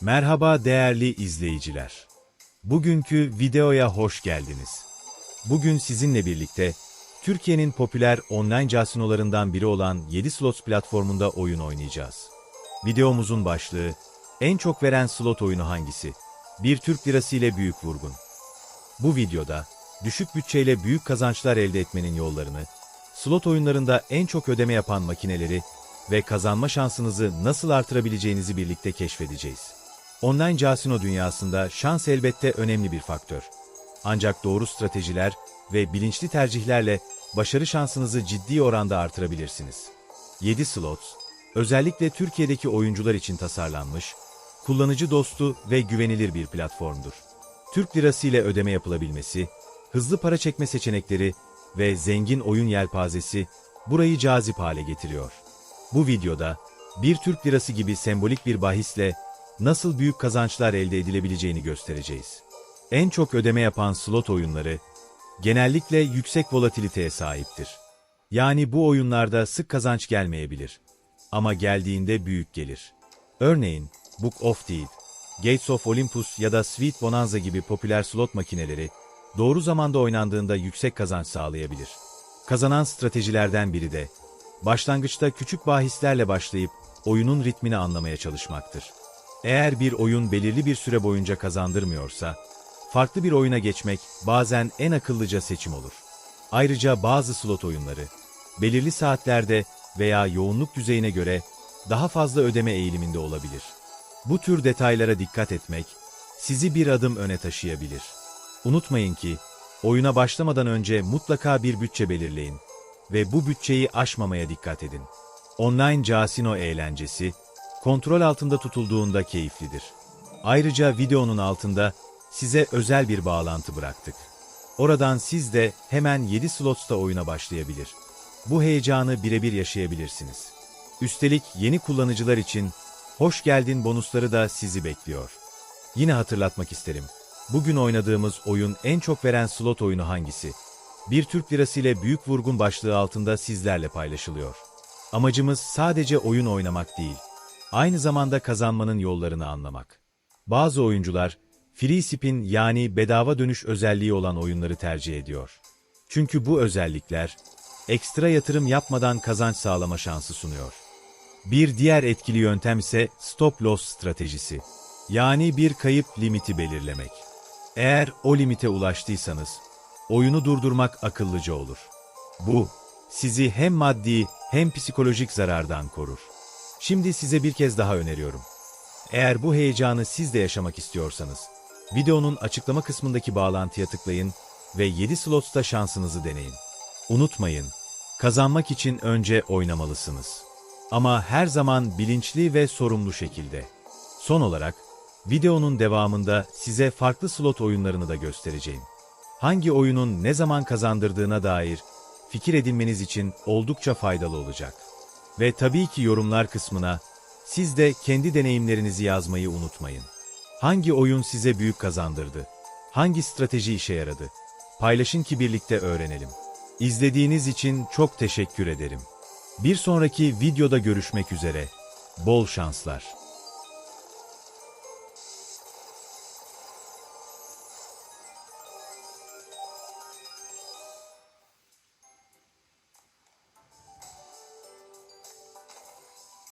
Merhaba değerli izleyiciler. Bugünkü videoya hoş geldiniz. Bugün sizinle birlikte Türkiye'nin popüler online casinolarından biri olan 7 Slots platformunda oyun oynayacağız. Videomuzun başlığı En çok veren slot oyunu hangisi? Bir Türk lirası ile büyük vurgun. Bu videoda düşük bütçeyle büyük kazançlar elde etmenin yollarını, slot oyunlarında en çok ödeme yapan makineleri ve kazanma şansınızı nasıl artırabileceğinizi birlikte keşfedeceğiz. Online casino dünyasında şans elbette önemli bir faktör. Ancak doğru stratejiler ve bilinçli tercihlerle başarı şansınızı ciddi oranda artırabilirsiniz. 7 Slots, özellikle Türkiye'deki oyuncular için tasarlanmış, kullanıcı dostu ve güvenilir bir platformdur. Türk lirası ile ödeme yapılabilmesi, hızlı para çekme seçenekleri ve zengin oyun yelpazesi burayı cazip hale getiriyor. Bu videoda bir Türk lirası gibi sembolik bir bahisle nasıl büyük kazançlar elde edilebileceğini göstereceğiz. En çok ödeme yapan slot oyunları genellikle yüksek volatiliteye sahiptir. Yani bu oyunlarda sık kazanç gelmeyebilir. Ama geldiğinde büyük gelir. Örneğin Book of Deed, Gates of Olympus ya da Sweet Bonanza gibi popüler slot makineleri doğru zamanda oynandığında yüksek kazanç sağlayabilir. Kazanan stratejilerden biri de başlangıçta küçük bahislerle başlayıp oyunun ritmini anlamaya çalışmaktır. Eğer bir oyun belirli bir süre boyunca kazandırmıyorsa, farklı bir oyuna geçmek bazen en akıllıca seçim olur. Ayrıca bazı slot oyunları, belirli saatlerde veya yoğunluk düzeyine göre daha fazla ödeme eğiliminde olabilir. Bu tür detaylara dikkat etmek, sizi bir adım öne taşıyabilir. Unutmayın ki, oyuna başlamadan önce mutlaka bir bütçe belirleyin ve bu bütçeyi aşmamaya dikkat edin. Online casino eğlencesi, kontrol altında tutulduğunda keyiflidir. Ayrıca videonun altında size özel bir bağlantı bıraktık. Oradan siz de hemen 7 slotsta oyuna başlayabilir. Bu heyecanı birebir yaşayabilirsiniz. Üstelik yeni kullanıcılar için hoş geldin bonusları da sizi bekliyor. Yine hatırlatmak isterim. Bugün oynadığımız oyun en çok veren slot oyunu hangisi? Bir Türk lirası ile büyük vurgun başlığı altında sizlerle paylaşılıyor. Amacımız sadece oyun oynamak değil, aynı zamanda kazanmanın yollarını anlamak. Bazı oyuncular, free spin yani bedava dönüş özelliği olan oyunları tercih ediyor. Çünkü bu özellikler, ekstra yatırım yapmadan kazanç sağlama şansı sunuyor. Bir diğer etkili yöntem ise stop loss stratejisi. Yani bir kayıp limiti belirlemek. Eğer o limite ulaştıysanız, oyunu durdurmak akıllıca olur. Bu, sizi hem maddi hem psikolojik zarardan korur. Şimdi size bir kez daha öneriyorum. Eğer bu heyecanı siz de yaşamak istiyorsanız, videonun açıklama kısmındaki bağlantıya tıklayın ve 7 slots'ta şansınızı deneyin. Unutmayın, kazanmak için önce oynamalısınız. Ama her zaman bilinçli ve sorumlu şekilde. Son olarak, videonun devamında size farklı slot oyunlarını da göstereceğim. Hangi oyunun ne zaman kazandırdığına dair fikir edinmeniz için oldukça faydalı olacak. Ve tabii ki yorumlar kısmına siz de kendi deneyimlerinizi yazmayı unutmayın. Hangi oyun size büyük kazandırdı? Hangi strateji işe yaradı? Paylaşın ki birlikte öğrenelim. İzlediğiniz için çok teşekkür ederim. Bir sonraki videoda görüşmek üzere. Bol şanslar.